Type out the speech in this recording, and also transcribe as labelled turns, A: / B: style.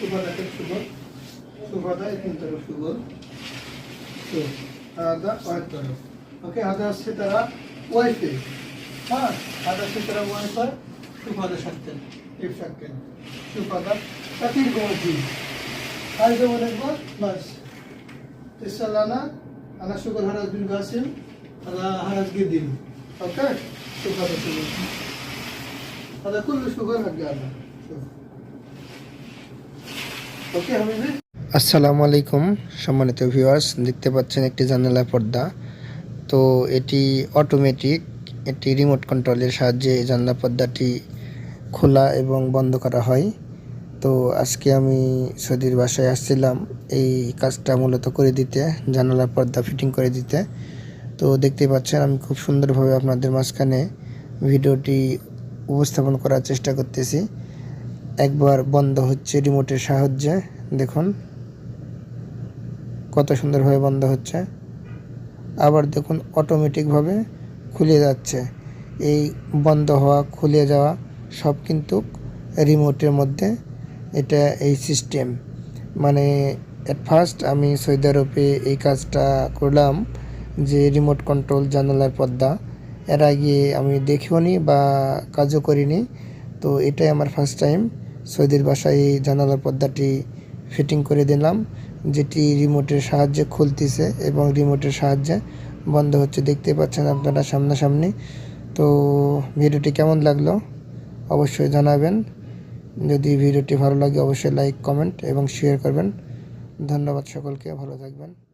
A: شوف هذا كيف شغل شوف هذا اثنين طرف شغل شوف هذا واحد طرف اوكي هذا سترة واي فاي ها هذا سترة واي فاي شوف هذا شكل كيف شكل شوف هذا كثير موجود هاي زي ما نقول بس تسأل أنا أنا شغل هرز بن قاسم هذا هرز قديم اوكي شوف هذا شغل هذا كله شغل حق هذا شوف ওকে হাবিবি
B: আসসালামু আলাইকুম, সম্মানিত ভিউয়ার্স দেখতে পাচ্ছেন একটি জানালা পর্দা। তো এটি অটোমেটিক এটি রিমোট কন্ট্রোলের সাহায্যে জানলা পর্দাটি খোলা এবং বন্ধ করা হয়। তো আজকে আমি সৌদির বাসায় আসছিলাম, এই কাজটা মূলত করে দিতে জানালা পর্দা ফিটিং করে দিতে। তো দেখতে পাচ্ছেন, আমি খুব সুন্দরভাবে আপনাদের মাঝখানে ভিডিওটি উপস্থাপন করার চেষ্টা করতেছি। একবার বন্ধ হচ্ছে রিমোটের সাহায্যে, দেখুন। কত সুন্দরভাবে বন্ধ হচ্ছে। আবার দেখুন অটোমেটিকভাবে খুলে যাচ্ছে। এই বন্ধ হওয়া, খুলে যাওয়া সব কিন্তু রিমোটের মধ্যে এটা এই সিস্টেম মানে অ্যাট ফার্স্ট আমি সৌদি আরবে এই কাজটা করলাম যে রিমোট কন্ট্রোল জানালার পর্দা। এর আগে আমি দেখিও নি বা কাজও করিনি। তো এটাই আমার ফার্স্ট টাইম সৌদির বাসায় জানালার পর্দাটি ফিটিং করে দিলাম, যেটি রিমোটের সাহায্যে খুলতেছে এবং রিমোটের সাহায্যে বন্ধ হচ্ছে। দেখতে পাচ্ছেন আপনারা সামনাসামনি। তো ভিডিওটি কেমন লাগল অবশ্যই জানাবেন। যদি ভিডিওটি ভালো লাগে, অবশ্যই লাইক, কমেন্ট এবং শেয়ার করবেন। ধন্যবাদ সকলকে, ভালো থাকবেন।